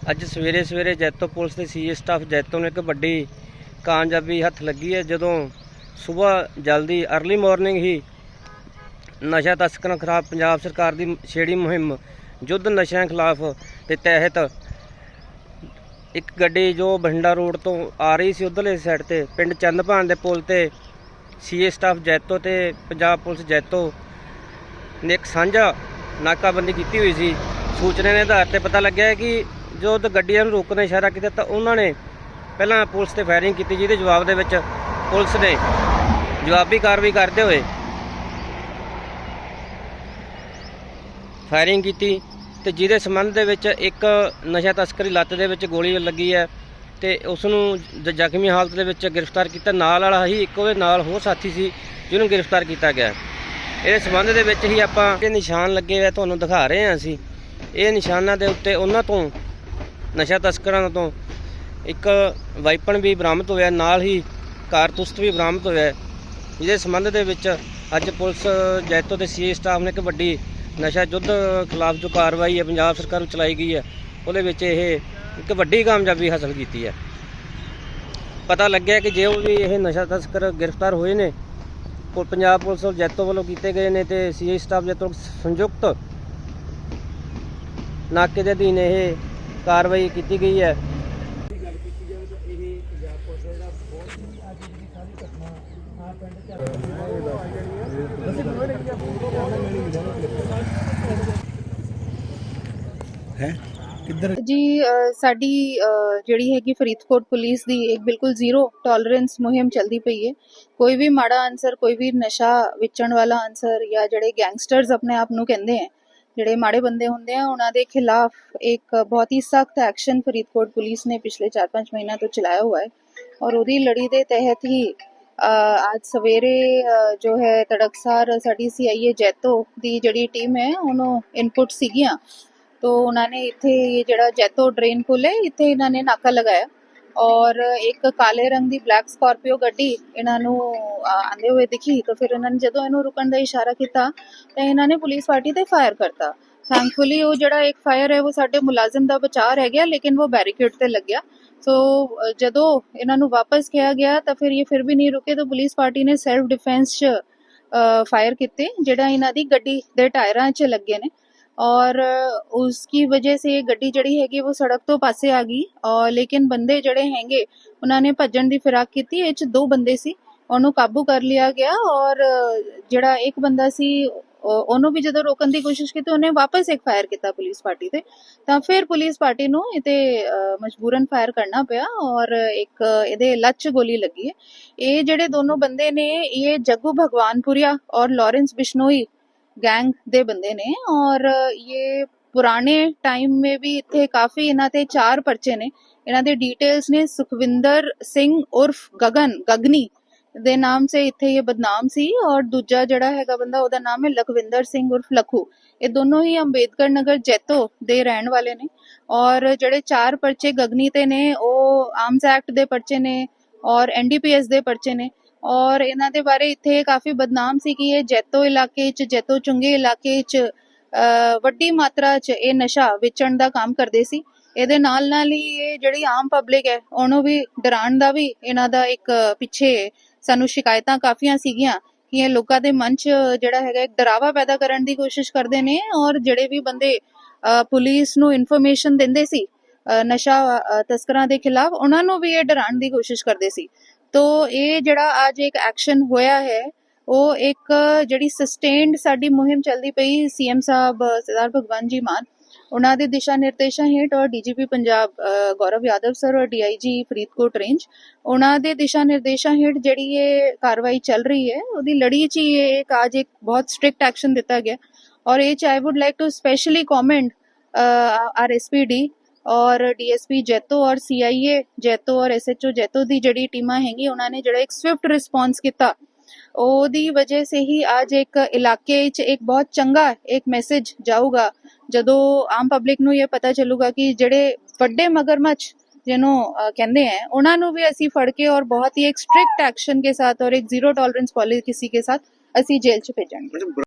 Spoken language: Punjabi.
ਅੱਜ ਸਵੇਰੇ ਸਵੇਰੇ ਜੈਤੋ ਪੁਲਿਸ ਦੇ ਸੀਏ ਸਟਾਫ ਜੈਤੋ ਨੂੰ ਇੱਕ ਵੱਡੀ ਕਾਮਯਾਬੀ ਹੱਥ ਲੱਗੀ ਹੈ। ਜਦੋਂ ਸਵੇਰ ਜਲਦੀ अर्ਲੀ ਮਾਰਨਿੰਗ ਹੀ ਨਸ਼ਾ ਤਸਕਰਾਂ ਖਿਲਾਫ ਪੰਜਾਬ ਸਰਕਾਰ ਦੀ ਛੇੜੀ ਮੁਹਿੰਮ, ਯੁੱਧ ਨਸ਼ਿਆਂ ਖਿਲਾਫ ਦੇ ਤਹਿਤ ਇੱਕ ਗੱਡੀ ਜੋ ਬਠਿੰਡਾ ਰੋਡ ਤੋਂ ਆ ਰਹੀ ਸੀ ਉਧਰਲੇ ਸਾਈਡ ਤੇ, ਪਿੰਡ ਚੰਦਪਾਨ ਦੇ ਪੁਲ ਤੇ ਸੀਏ ਸਟਾਫ ਜੈਤੋ ਤੇ ਪੰਜਾਬ ਪੁਲਿਸ ਜੈਤੋ ਨੇ ਇੱਕ ਸਾਂਝਾ ਨਾਕਾਬੰਦੀ ਕੀਤੀ ਹੋਈ ਸੀ। ਸੂਚਨਾ ਦੇ ਆਧਾਰ ਤੇ ਪਤਾ ਲੱਗਿਆ ਕਿ ਜਦੋਂ ਦ ਗੱਡੀਆਂ ਨੂੰ ਰੋਕਣ ਦਾ ਇਸ਼ਾਰਾ ਕੀਤਾ ਤਾਂ ਉਹਨਾਂ ਨੇ ਪਹਿਲਾਂ ਪੁਲਿਸ ਤੇ ਫਾਇਰਿੰਗ ਕੀਤੀ, ਜਿਹਦੇ ਜਵਾਬ ਦੇ ਵਿੱਚ ਪੁਲਿਸ ਨੇ ਜਵਾਬੀ ਕਾਰਵਾਈ ਕਰਦੇ ਹੋਏ ਫਾਇਰਿੰਗ ਕੀਤੀ ਤੇ ਜਿਹਦੇ ਸੰਬੰਧ ਦੇ ਵਿੱਚ ਇੱਕ ਨਸ਼ਾ ਤਸਕਰੀ ਲੱਤ ਦੇ ਵਿੱਚ ਗੋਲੀ ਲੱਗੀ ਹੈ ਤੇ ਉਸ ਨੂੰ ਜ਼ਖਮੀ ਹਾਲਤ ਦੇ ਵਿੱਚ ਗ੍ਰਿਫਤਾਰ ਕੀਤਾ। ਨਾਲ ਵਾਲਾ ਹੀ ਇੱਕ ਉਹਦੇ ਨਾਲ ਹੋਰ ਸਾਥੀ ਸੀ, ਜਿਹਨੂੰ ਗ੍ਰਿਫਤਾਰ ਕੀਤਾ ਗਿਆ। ਇਹਦੇ ਸੰਬੰਧ ਦੇ ਵਿੱਚ ਹੀ ਆਪਾਂ ਇਹ ਨਿਸ਼ਾਨ ਲੱਗੇ ਹੋਏ ਤੁਹਾਨੂੰ ਦਿਖਾ ਰਹੇ ਹਾਂ ਅਸੀਂ। ਇਹ ਨਿਸ਼ਾਨਾਂ ਦੇ ਉੱਤੇ ਉਹਨਾਂ ਤੋਂ ਨਸ਼ਾ ਤਸਕਰਾਂ ਤੋਂ ਇੱਕ ਵਾਈਪਨ ਵੀ ਬਰਾਮਦ ਹੋਇਆ, ਨਾਲ ਹੀ ਕਾਰਤੂਸ ਵੀ ਬਰਾਮਦ ਹੋਇਆ ਜਿਹਦੇ ਸੰਬੰਧ ਦੇ ਵਿੱਚ ਅੱਜ ਪੁਲਿਸ, ਜੈਤੋ ਦੇ ਸੀਏ ਸਟਾਫ ਨੇ ਇੱਕ ਵੱਡੀ ਨਸ਼ਾ ਯੁੱਧ ਖਿਲਾਫ ਜੋ ਕਾਰਵਾਈ ਹੈ ਪੰਜਾਬ ਸਰਕਾਰ ਵੱਲੋਂ ਚਲਾਈ ਗਈ ਹੈ, ਉਹਦੇ ਵਿੱਚ ਇਹ ਇੱਕ ਵੱਡੀ ਕਾਮਯਾਬੀ ਹਾਸਲ ਕੀਤੀ ਹੈ। ਪਤਾ ਲੱਗਿਆ ਕਿ ਜੇ ਉਹ ਵੀ ਇਹ ਨਸ਼ਾ ਤਸਕਰ ਗ੍ਰਿਫਤਾਰ ਹੋਏ ਨੇ ਉਹ ਪੰਜਾਬ ਪੁਲਿਸ ਵੱਲੋਂ ਜੈਤੋ ਵੱਲੋਂ ਕੀਤੇ ਗਏ ਨੇ ਤੇ ਸੀਏ ਸਟਾਫ ਜੈਤੋ ਸੰਯੁਕਤ ਨਾਕੇ ਦੇ ਅਧੀਨ ਇਹ ਕਾਰਵਾਈ ਕੀਤੀ ਗਈ ਹੈ। ਹੈ ਕਿੱਧਰ ਜੀ ਅ, ਸਾਡੀ ਅ, ਜਿਹੜੀ ਹੈਗੀ ਫਰੀਦਕੋਟ ਪੁਲਿਸ ਦੀ ਇੱਕ ਬਿਲਕੁਲ ਜ਼ੀਰੋ ਟੋਲਰੈਂਸ ਮੁਹਿੰਮ ਚੱਲਦੀ ਪਈ ਹੈ। ਕੋਈ ਵੀ ਮਾੜਾ ਅਨਸਰ ਕੋਈ ਵੀ ਨਸ਼ਾ ਵੇਚਣ ਵਾਲਾ ਅਨਸਰ ਜਾਂ ਜਿਹੜੇ ਗੈਂਗਸਟਰਸ ਆਪਣੇ ਆਪ ਨੂੰ ਕਹਿੰਦੇ ਹੈ ਜਿਹੜੇ ਮਾੜੇ ਬੰਦੇ ਹੁੰਦੇ ਆ ਉਹਨਾਂ ਦੇ ਖਿਲਾਫ ਇੱਕ ਬਹੁਤ ਹੀ ਸਖਤ ਐਕਸ਼ਨ ਫਰੀਦਕੋਟ ਪੁਲਿਸ ਨੇ ਪਿਛਲੇ 4-5 ਮਹੀਨਾ ਤੋਂ ਚਲਾਇਆ ਹੋਇਆ ਹੈ ਔਰ ਉਹਦੀ ਲੜੀ ਦੇ ਤਹਿਤ ਹੀ ਅੱਜ ਸਵੇਰੇ ਜੋ ਹੈ ਤੜਕਸਾਰ ਸਾਡੀ ਸੀਆਈਏ ਜੈਤੋ ਦੀ ਜਿਹੜੀ ਟੀਮ ਹੈ ਉਹਨੂੰ ਇਨਪੁਟ ਸੀਗੀਆਂ ਤੋਂ ਉਹਨਾਂ ਨੇ ਇੱਥੇ ਇਹ ਜਿਹੜਾ ਜੈਤੋ ਡਰੇਨ ਕੋਲ ਹੈ ਇੱਥੇ ਇਹਨਾਂ ਨੇ ਨਾਕਾ ਲਗਾਇਆ ਔਰ ਇੱਕ ਕਾਲੇ ਰੰਗ ਦੀ ਬਲੈਕ ਸਕਾਰਪੀਓ ਗੱਡੀ ਇਹਨਾਂ ਨੂੰ ਆਂਦੇ ਹੋਏ ਦਿਖੀ, ਤਾਂ ਫਿਰ ਇਹਨਾਂ ਨੇ ਜਦੋਂ ਇਹਨੂੰ ਰੁਕਣ ਦਾ ਇਸ਼ਾਰਾ ਕੀਤਾ, ਤਾਂ ਇਹਨਾਂ ਨੇ ਪੁਲਿਸ ਪਾਰਟੀ ਤੇ ਫਾਇਰ ਕਰਤਾ। ਥੈਂਕਫੁਲੀ ਉਹ ਜਿਹੜਾ ਇੱਕ ਫਾਇਰ ਹੈ, ਉਹ ਸਾਡੇ ਮੁਲਾਜ਼ਮ ਦਾ ਬਚਾਅ ਰਹਿ ਗਿਆ, ਲੇਕਿਨ ਉਹ ਬੈਰੀਕੇਡ ਤੇ ਲੱਗਿਆ। ਸੋ ਜਦੋਂ ਇਹਨਾਂ ਨੂੰ ਵਾਪਸ ਕਿਹਾ ਗਿਆ, ਤਾਂ ਫਿਰ ਇਹ ਫਿਰ ਵੀ ਨਹੀਂ ਰੁਕੇ, ਤਾਂ ਪੁਲਿਸ ਪਾਰਟੀ ਨੇ ਸੈਲਫ ਡਿਫੈਂਸ 'ਚ ਫਾਇਰ ਕੀਤੇ, ਜਿਹੜਾ ਇਹਨਾਂ ਦੀ ਗੱਡੀ ਦੇ ਟਾਇਰਾਂ 'ਚ ਲੱਗੇ ਨੇ। ਔਰ ਉਸकी ਵਜ੍ਹਾ ਸੇ ਗੱਡੀ ਜਿਹੜੀ ਹੈਗੀ ਉਹ ਸੜਕ ਤੋਂ ਪਾਸੇ ਆ ਗਈ ਔਰ ਲੇਕਿਨ ਬੰਦੇ ਜਿਹੜੇ ਹੈਗੇ ਉਹਨਾਂ ਨੇ ਭੱਜਣ ਦੀ ਫਿਰਾਕ ਕੀਤੀ ਇਹ ਚ ਦੋ ਬੰਦੇ ਸੀ ਉਹਨੂੰ ਕਾਬੂ ਕਰ ਲਿਆ ਗਿਆ ਔਰ ਜਿਹੜਾ ਇੱਕ ਬੰਦਾ ਸੀ ਉਹਨੂੰ ਵੀ ਜਦੋਂ ਰੋਕਣ ਦੀ ਕੋਸ਼ਿਸ਼ ਕੀਤੀ ਉਹਨੇ ਵਾਪਸ ਇੱਕ ਫਾਇਰ ਕੀਤਾ ਪੁਲਿਸ ਪਾਰਟੀ ਤੇ ਤਾਂ ਫਿਰ ਪੁਲਿਸ ਪਾਰਟੀ ਨੂੰ ਇਤੇ ਮਜਬੂਰਨ ਫਾਇਰ ਕਰਨਾ ਪਿਆ ਔਰ ਇੱਕ ਇਹਦੇ ਲੱਚ ਗੋਲੀ ਲੱਗੀ ਇਹ ਜਿਹੜੇ ਦੋਨੋਂ ਬੰਦੇ ਨੇ ਇਹ ਜੱਗੂ ਭਗਵਾਨਪੁਰੀਆ ਔਰ ਲਾਰੈਂਸ ਬਿਸ਼ਨੋਈ ਗੈਂਗ ਦੇ ਬੰਦੇ ਨੇ ਔਰ ਇਹ ਪੁਰਾਣੇ ਟਾਈਮ ਮੇ ਵੀ ਇੱਥੇ ਕਾਫੀ ਇਹਨਾਂ ਤੇ ਚਾਰ ਪਰਚੇ ਨੇ। ਇਹਨਾਂ ਦੇ ਡਿਟੇਲਸ ਨੇ ਸੁਖਵਿੰਦਰ ਸਿੰਘ ਉਰਫ ਗਗਨ, ਗਗਨੀ ਦੇ ਨਾਮ ਸੇ ਇੱਥੇ ਇਹ ਬਦਨਾਮ ਸੀ ਔਰ ਦੂਜਾ ਜਿਹੜਾ ਹੈਗਾ ਬੰਦਾ ਉਹਦਾ ਨਾਮ ਹੈ ਲਖਵਿੰਦਰ ਸਿੰਘ ਉਰਫ ਲਖੂ। ਇਹ ਦੋਨੋਂ ਹੀ ਅੰਬੇਦਕਰ ਨਗਰ ਜੈਤੋ ਦੇ ਰਹਿਣ ਵਾਲੇ ਨੇ ਔਰ ਜਿਹੜੇ ਚਾਰ ਪਰਚੇ ਗਗਨੀ ਤੇ ਨੇ ਉਹ ਆਰਮਸ ਐਕਟ ਦੇ ਪਰਚੇ ਨੇ ਔਰ ਐਨਡੀਪੀਐਸ ਦੇ ਪਰਚੇ ਨੇ। ਔਰ ਇਹਨਾਂ ਦੇ ਬਾਰੇ ਇੱਥੇ ਕਾਫੀ ਬਦਨਾਮ ਸੀ ਕਿ ਇਹ ਜੈਤੋ ਇਲਾਕੇ 'ਚ, ਜੈਤੋ ਚੁੰਗੇ ਇਲਾਕੇ 'ਚ ਵੱਡੀ ਮਾਤਰਾ 'ਚ ਇਹ ਨਸ਼ਾ ਵੇਚਣ ਦਾ ਕੰਮ ਕਰਦੇ ਸੀ। ਇਹਦੇ ਨਾਲ ਨਾਲ ਹੀ ਇਹ ਜਿਹੜੀ ਆਮ ਪਬਲਿਕ ਹੈ, ਉਹਨੂੰ ਵੀ ਡਰਾਉਣ ਦਾ ਵੀ ਇਹਨਾਂ ਦਾ ਇੱਕ ਪਿੱਛੇ ਸਾਨੂੰ ਸ਼ਿਕਾਇਤਾਂ ਕਾਫੀਆਂ ਸੀਗੀਆਂ ਕਿ ਇਹ ਲੋਕਾਂ ਦੇ ਮਨ 'ਚ ਜਿਹੜਾ ਹੈਗਾ ਇੱਕ ਡਰਾਵਾ ਪੈਦਾ ਕਰਨ ਦੀ ਕੋਸ਼ਿਸ਼ ਕਰਦੇ ਨੇ ਔਰ ਜਿਹੜੇ ਵੀ ਬੰਦੇ ਪੁਲਿਸ ਨੂੰ ਇਨਫੋਰਮੇਸ਼ਨ ਦਿੰਦੇ ਸੀ ਨਸ਼ਾ ਤਸਕਰਾਂ ਦੇ ਖਿਲਾਫ, ਉਹਨਾਂ ਨੂੰ ਵੀ ਇਹ ਡਰਾਉਣ ਦੀ ਕੋਸ਼ਿਸ਼ ਕਰਦੇ ਸੀ। ਤੋ ਇਹ ਜਿਹੜਾ ਅੱਜ ਇੱਕ ਐਕਸ਼ਨ ਹੋਇਆ ਹੈ, ਉਹ ਇੱਕ ਜਿਹੜੀ ਸਸਟੇਨਡ ਸਾਡੀ ਮੁਹਿੰਮ ਚੱਲਦੀ ਪਈ ਸੀਐਮ ਸਾਹਿਬ ਸਰਦਾਰ ਭਗਵੰਤ ਜੀ ਮਾਨ, ਉਹਨਾਂ ਦੇ ਦਿਸ਼ਾ ਨਿਰਦੇਸ਼ਾਂ ਹੇਠ ਔਰ ਡੀਜੀਪੀ ਪੰਜਾਬ ਗੌਰਵ ਯਾਦਵ ਸਰ ਔਰ ਡੀਆਈਜੀ ਫਰੀਦਕੋਟ ਰੇਂਜ ਉਹਨਾਂ ਦੇ ਦਿਸ਼ਾ ਨਿਰਦੇਸ਼ਾਂ ਹੇਠ ਜਿਹੜੀ ਇਹ ਕਾਰਵਾਈ ਚੱਲ ਰਹੀ ਹੈ, ਉਹਦੀ ਲੜੀ 'ਚ ਹੀ ਇਹ ਇੱਕ ਅੱਜ ਇੱਕ ਬਹੁਤ ਸਟ੍ਰਿਕਟ ਐਕਸ਼ਨ ਦਿੱਤਾ ਗਿਆ। ਔਰ ਇਹ ਚ I would like to specially comment our SPD ਔਰ ਡੀਐਸਪੀ ਜੈਤੋ ਔਰ ਸੀਆਈਏ ਜੈਤੋ ਔਰ ਐਸਐਚਓ ਜੈਤੋ ਦੀ ਜਿਹੜੀ ਟੀਮਾਂ ਹੈਗੀ ਉਹਨਾਂ ਨੇ ਜਿਹੜਾ ਇੱਕ ਸਵਿਫਟ ਰਿਸਪੌਂਸ ਕੀਤਾ। ਉਹਦੀ ਵਜ੍ਹਾ ਸੇ ਹੀ ਅੱਜ ਇੱਕ ਇਲਾਕੇ 'ਚ ਇੱਕ ਬਹੁਤ ਚੰਗਾ ਇੱਕ ਮੈਸੇਜ ਜਾਊਗਾ। ਜਦੋਂ ਆਮ ਪਬਲਿਕ ਨੂੰ ਇਹ ਪਤਾ ਚੱਲੂਗਾ ਕਿ ਜਿਹੜੇ ਵੱਡੇ ਮਗਰਮੱਛ ਜਿਹਨੂੰ ਕਹਿੰਦੇ ਆ, ਉਹਨਾਂ ਨੂੰ ਵੀ ਅਸੀਂ ਫੜ ਕੇ ਔਰ ਬਹੁਤ ਹੀ ਇੱਕ ਸਟ੍ਰਿਕਟ ਐਕਸ਼ਨ ਕੇ ਸਾਥ ਔਰ ਇੱਕ ਜ਼ੀਰੋ ਟੋਲਰੈਂਸ ਪਾਲਿਸੀ ਕੇ ਸਾਥ ਅਸੀਂ ਜੇਲ੍ਹ 'ਚ ਭੇਜਾਂਗੇ।